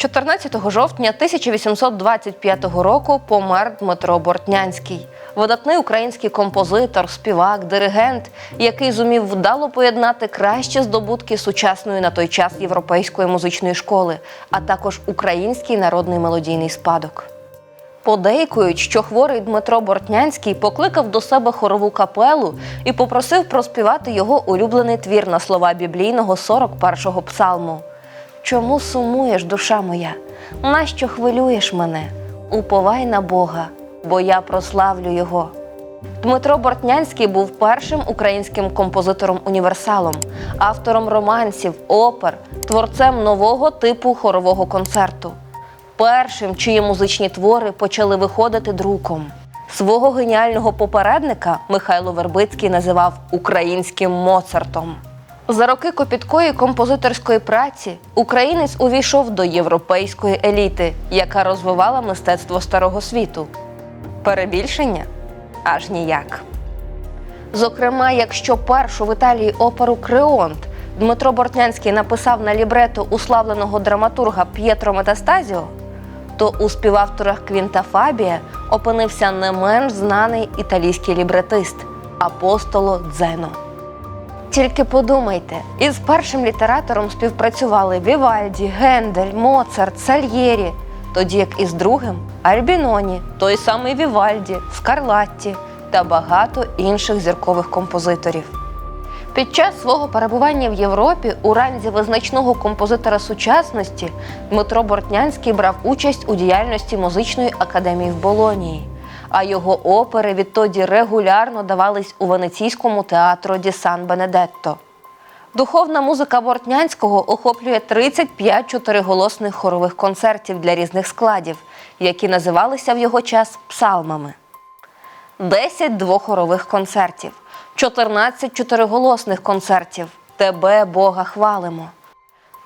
14 жовтня 1825 року помер Дмитро Бортнянський, видатний український композитор, співак, диригент, який зумів вдало поєднати кращі здобутки сучасної на той час європейської музичної школи, а також український народний мелодійний спадок. Подейкують, що хворий Дмитро Бортнянський покликав до себе хорову капелу і попросив проспівати його улюблений твір на слова біблійного 41-го псалму. Чому сумуєш, душа моя? Нащо хвилюєш мене? Уповай на Бога, бо я прославлю Його. Дмитро Бортнянський був першим українським композитором-універсалом, автором романсів, опер, творцем нового типу хорового концерту першим, чиї музичні твори почали виходити друком. Свого геніального попередника Михайло Вербицький називав українським Моцартом. За роки копіткої композиторської праці українець увійшов до європейської еліти, яка розвивала мистецтво старого світу. Перебільшення аж ніяк. Зокрема, якщо першу в Італії оперу Креонт Дмитро Бортнянський написав на лібрето уславленого драматурга П'єтро Метастазіо, то у співавторах Квінта Фабія опинився не менш знаний італійський лібретист Апостоло Дзено. Тільки подумайте, із першим літератором співпрацювали Вівальді, Гендель, Моцарт, Сальєрі, тоді як із другим Альбіноні, той самий Вівальді, Скарлатті та багато інших зіркових композиторів. Під час свого перебування в Європі у ранзі визначного композитора сучасності Дмитро Бортнянський брав участь у діяльності музичної академії в Болонії, а його опери відтоді регулярно давались у венеційському театру Ді Сан Бенедетто. Духовна музика Бортнянського охоплює 35 чотириголосних хорових концертів для різних складів, які називалися в його час псалмами. 10 двохорових концертів, 14 чотириголосних концертів. Тебе, Бога, хвалимо.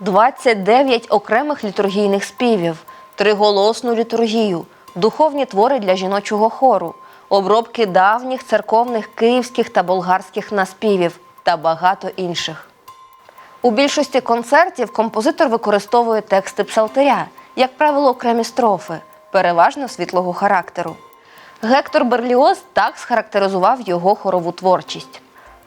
29 окремих літургійних співів, триголосну літургію, духовні твори для жіночого хору, обробки давніх церковних київських та болгарських наспівів та багато інших. У більшості концертів композитор використовує тексти псалтиря, як правило, окремі строфи, переважно світлого характеру. Гектор Берліоз так схарактеризував його хорову творчість.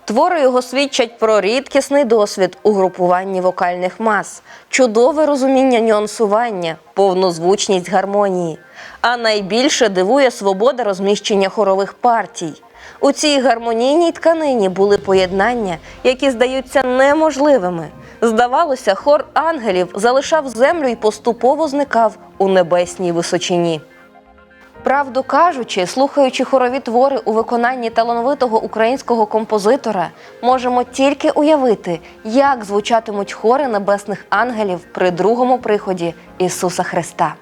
Твори його свідчать про рідкісний досвід у групуванні вокальних мас, чудове розуміння нюансування, повнозвучність гармонії. А найбільше дивує свобода розміщення хорових партій. У цій гармонійній тканині були поєднання, які здаються неможливими. Здавалося, хор ангелів залишав землю і поступово зникав у небесній височині. Правду кажучи, слухаючи хорові твори у виконанні талановитого українського композитора, можемо тільки уявити, як звучатимуть хори небесних ангелів при другому приході Ісуса Христа.